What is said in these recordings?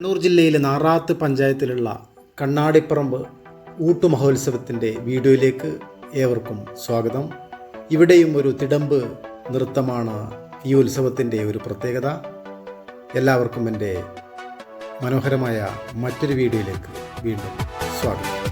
കണ്ണൂർ ജില്ലയിലെ നാറാത്ത് പഞ്ചായത്തിലുള്ള കണ്ണാടിപ്പറമ്പ് ഊട്ടു മഹോത്സവത്തിന്റെ വീഡിയോയിലേക്ക് ഏവർക്കും സ്വാഗതം. ഇവിടെയും ഒരു തിടമ്പ് നൃത്തമാണ് ഈ ഉത്സവത്തിന്റെ ഒരു പ്രത്യേകത. എല്ലാവർക്കും എന്റെ മനോഹരമായ മറ്റൊരു വീഡിയോയിലേക്ക് വീണ്ടും സ്വാഗതം.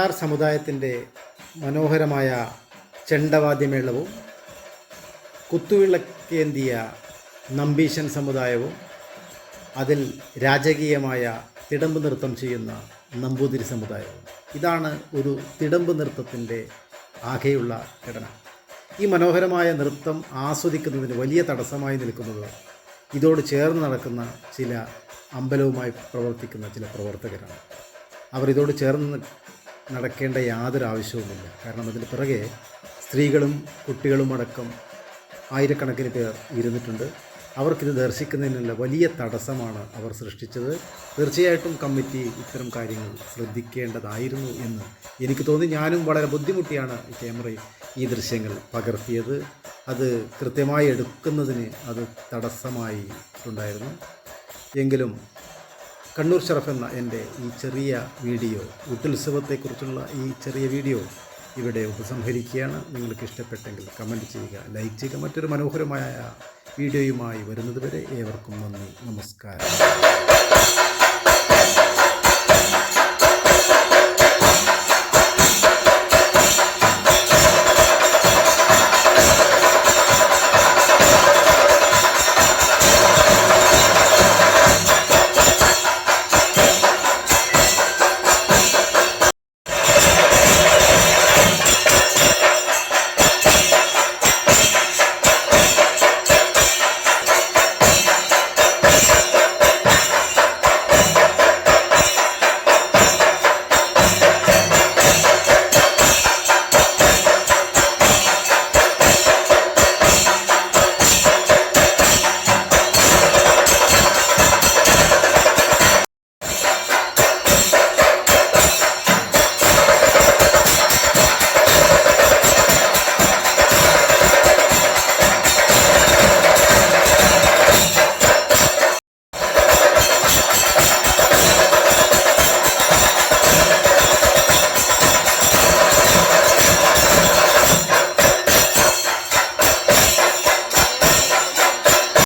മാരാർ സമുദായത്തിന്റെ മനോഹരമായ ചെണ്ടവാദ്യമേളവും കുത്തുവിളക്കേന്തിയ നമ്പീശൻ സമുദായവും അതിൽ രാജകീയമായ തിടമ്പ് നൃത്തം ചെയ്യുന്ന നമ്പൂതിരി സമുദായവും. ഇതാണ് ഒരു തിടമ്പ് നൃത്തത്തിന്റെ ആകെയുള്ള ഘടന. ഈ മനോഹരമായ നൃത്തം ആസ്വദിക്കുന്നതിന് വലിയ തടസ്സമായി നിൽക്കുന്നത് ഇതോട് ചേർന്ന് നടക്കുന്ന ചില അമ്പലവുമായി പ്രവർത്തിക്കുന്ന ചില പ്രവർത്തകരാണ്. അവർ ഇതോട് ചേർന്ന് നടക്കേണ്ട യാതൊരു ആവശ്യവുമില്ല. കാരണം അതിന് പിറകെ സ്ത്രീകളും കുട്ടികളും അടക്കം ആയിരക്കണക്കിന് പേർ ഇരുന്നിട്ടുണ്ട്. അവർക്കിത് ദർശിക്കുന്നതിനുള്ള വലിയ തടസ്സമാണ് അവർ സൃഷ്ടിച്ചത്. തീർച്ചയായിട്ടും കമ്മിറ്റി ഇത്തരം കാര്യങ്ങൾ ശ്രദ്ധിക്കേണ്ടതായിരുന്നു എന്ന് എനിക്ക് തോന്നി. ഞാനും വളരെ ബുദ്ധിമുട്ടിയാണ് ഈ ക്യാമറയിൽ ഈ ദൃശ്യങ്ങൾ പകർത്തിയത്. അത് കൃത്യമായി എടുക്കുന്നതിന് അത് തടസ്സമായി ഉണ്ടായിരുന്നു. എങ്കിലും കണ്ണൂർ ഷറഫ് എന്ന എന്റെ ഈ ചെറിയ വീഡിയോ ഊട്ടുത്സവത്തെക്കുറിച്ചുള്ള ഈ ചെറിയ വീഡിയോ ഇവിടെ ഉപസംഹരിക്കുകയാണ്. നിങ്ങൾക്ക് ഇഷ്ടപ്പെട്ടെങ്കിൽ കമന്റ് ചെയ്യുക ലൈക്ക് ചെയ്യുക. മറ്റൊരു മനോഹരമായ വീഡിയോയുമായി വരുന്നതുവരെ ഏവർക്കും നന്ദി. നമസ്കാരം.